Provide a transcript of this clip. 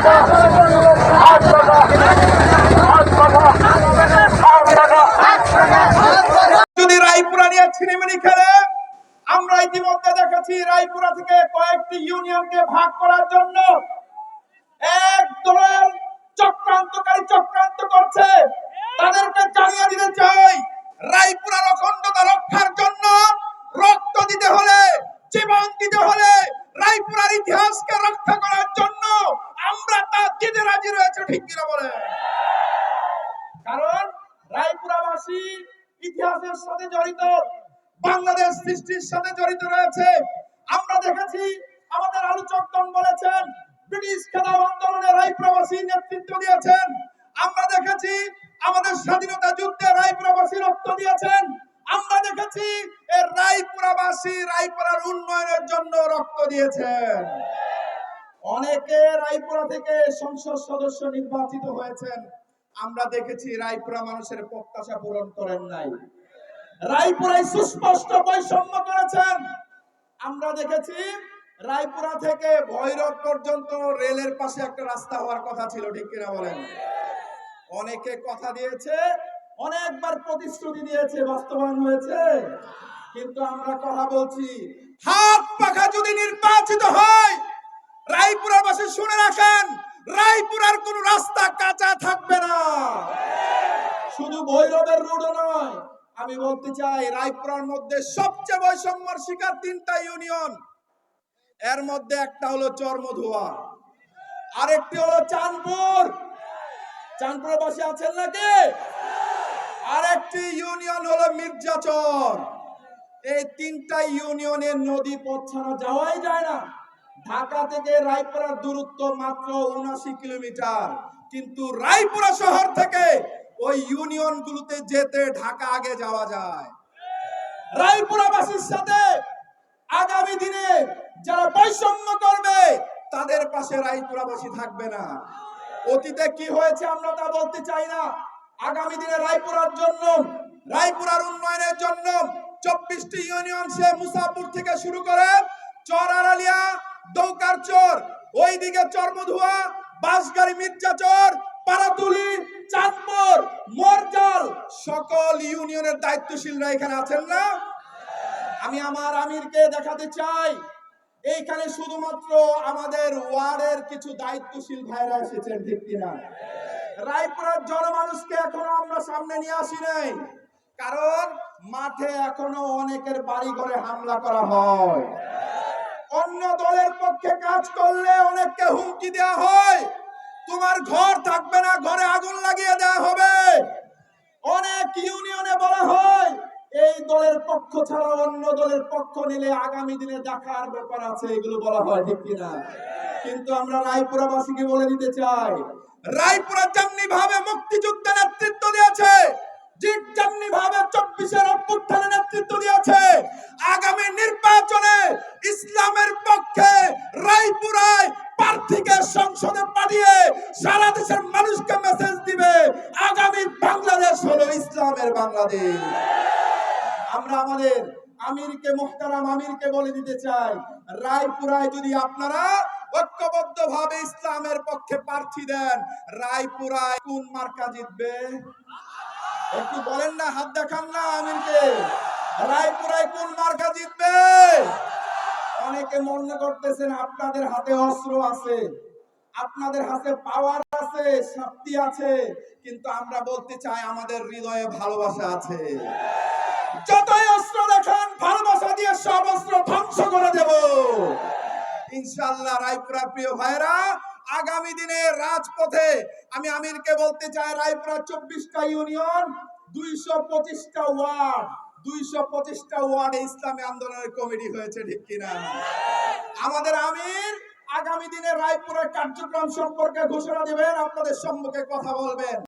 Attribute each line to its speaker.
Speaker 1: যদি চক্রান্তকারী চক্রান্ত করছে। তাদেরকে জানিয়ে দিতে চাই, রায়পুরার অখণ্ডতা রক্ষার জন্য রক্ত দিতে হলে, জীবন দিতে হলে রায়পুরার ইতিহাসকে রক্ষা ঠিক কিনা কারণ রায়পুরাবাসী ইতিহাসের সাথে জড়িত, বাংলাদেশ সৃষ্টির সাথে জড়িত রয়েছে। আমরা দেখেছি, আমাদের আলোচকগণ বলেছেন, ব্রিটিশ খেলাফ আন্দোলনে রায়পুরাবাসী নেতৃত্ব দিয়েছেন। আমরা দেখেছি, আমাদের স্বাধীনতা যুদ্ধে রায়পুরাবাসী রক্ত দিয়েছেন। আমরা দেখেছি এই রায়পুরাবাসী রায়পুরার উন্নয়নের জন্য রক্ত দিয়েছেন। অনেকে রায়পুরা থেকে সংসদ সদস্য নির্বাচিত হয়েছেন। আমরা দেখেছি রায়পুরা মানুষের প্রত্যাশা পূরণ করেন নাই। রায়পুরায় সুস্পষ্ট বৈষম্য করেছেন। আমরা দেখেছি রায়পুরা থেকে ভৈরব পর্যন্ত রেলের পাশে একটা রাস্তা হওয়ার কথা ছিল, ঠিক কিনা বলেন? অনেকে কথা দিয়েছে, অনেকবার প্রতিশ্রুতি দিয়েছে, বাস্তবায়ন হয়েছে। কিন্তু আমরা কথা বলছি, হাত পাখা যদি নির্বাচিত হয় শুনে রাখেন, রায়পুরার কোন রাস্তা কাঁচা থাকবে না। শুধু ভৈরবের রোডও নয়, আমি বলতে চাই, রায়পুরার মধ্যে সবচেয়ে বৈষম্যর শিকার তিনটা ইউনিয়ন। এর মধ্যে একটা হলো চর্মধুয়া, আরেকটি হলো চাঁদপুর। চাঁদপুরের বাসী আছেন নাকি? আরেকটি ইউনিয়ন হলো মির্জাচর। এই তিনটা ইউনিয়নের নদী পথ ছাড়া যাওয়াই যায় না। ঢাকা থেকে রায়পুরার দূরত্ব মাত্র উনাশি কিলোমিটার। কিন্তু রায়পুরা শহর থেকে ওই ইউনিয়ন গুলোতে যেতে ঢাকা আগে যাওয়া যায়। রায়পুরাবাসীর সাথে আগামী দিনে যারা বৈষম্য করবে, তাদের পাশে রায়পুরাবাসী থাকবে না। অতীতে কি হয়েছে আমরা তা বলতে চাই না। আগামী দিনে রায়পুরার জন্য, রায়পুরার উন্নয়নের জন্য চব্বিশটি ইউনিয়ন সে মুসাপুর থেকে শুরু করে চর আড়ালিয়া দৌকার চর, ওইদিকে চর্মধুয়া মির্জা চর, পারাতুলি চাঁদপুর মরজাল, সকল ইউনিয়নের দায়িত্বশীলরা এখানে আছেন না? আমি আমার আমিরকে দেখাতে চাই। এইখানে শুধুমাত্র আমাদের ওয়ার্ডের কিছু দায়িত্বশীল ভাইরা এসেছেন, ঠিক কিনা? রায়পুরের জনমানুষকে এখনও আমরা সামনে নিয়ে আসি নাই। কারণ মাঠে এখনও অনেকের বাড়ি ঘরে হামলা করা হয়। দলের পক্ষে কাজ করলে অনেককে হুমকি দেওয়া হয়। তোমার ঘর থাকবে না, ঘরে আগুন লাগিয়ে দেওয়া হবে। অনেক ইউনিয়নে বলা হয়, এই দলের পক্ষ ছাড়া অন্য দলের পক্ষ নিলে আগামী দিনে দেখার ব্যাপার আছে, এগুলো বলা হয়, ঠিক কিনা? কিন্তু আমরা রায়পুরাবাসীকে বলে দিতে চাই, রায়পুরা যেমনি ভাবে মুক্তিযুদ্ধে নেতৃত্ব দিয়েছে, ঠিক যেমনি ভাবে চব্বিশের অভ্যুত্থানে নেতৃত্ব মানুষকে মেসেজ দিবে, আগামী বাংলাদেশ হলো ইসলামের বাংলাদেশ। আমরা আমাদের আমিরকে, মোহতারাম আমিরকে বলে দিতে চাই, রায়পুরায় যদি আপনারা ঐক্যবদ্ধ ভাবে ইসলামের পক্ষে প্রার্থী দেন, রায়পুরায় কোন মার্কা জিতবে? একটু বলেন না, হাত দেখান না আমিরকে। রায়পুরায় কোন মার্কা জিতবে? অনেকে মনে করতেছেন আপনাদের হাতে অস্ত্র আছে। আপনাদের হাতে পাওয়ার আছে, শক্তি আছে, কিন্তু আমরা বলতে চাই আমাদের হৃদয়ে ভালোবাসা আছে। যতই অস্ত্র দেখান, ভালোবাসা দিয়ে সব অস্ত্র ধ্বংস করে দেব। ইনশাআল্লাহ রায়পুরার প্রিয় ভাইরা আগামী দিনে রাজপথে আমি আমিরকে বলতে চাই রায়পুরা চব্বিশটা ইউনিয়ন, দুইশো পঁচিশটা ওয়ার্ড, দুইশো পঁচিশটা ওয়ার্ডে ইসলামী আন্দোলনের কমিটি হয়েছে, ঠিক কিনা? আমাদের আমির আগামী দিনে রায়পুরের কার্যক্রম সম্পর্কে ঘোষণা দিবেন আপনাদের সম্মুখে কথা বলবেন।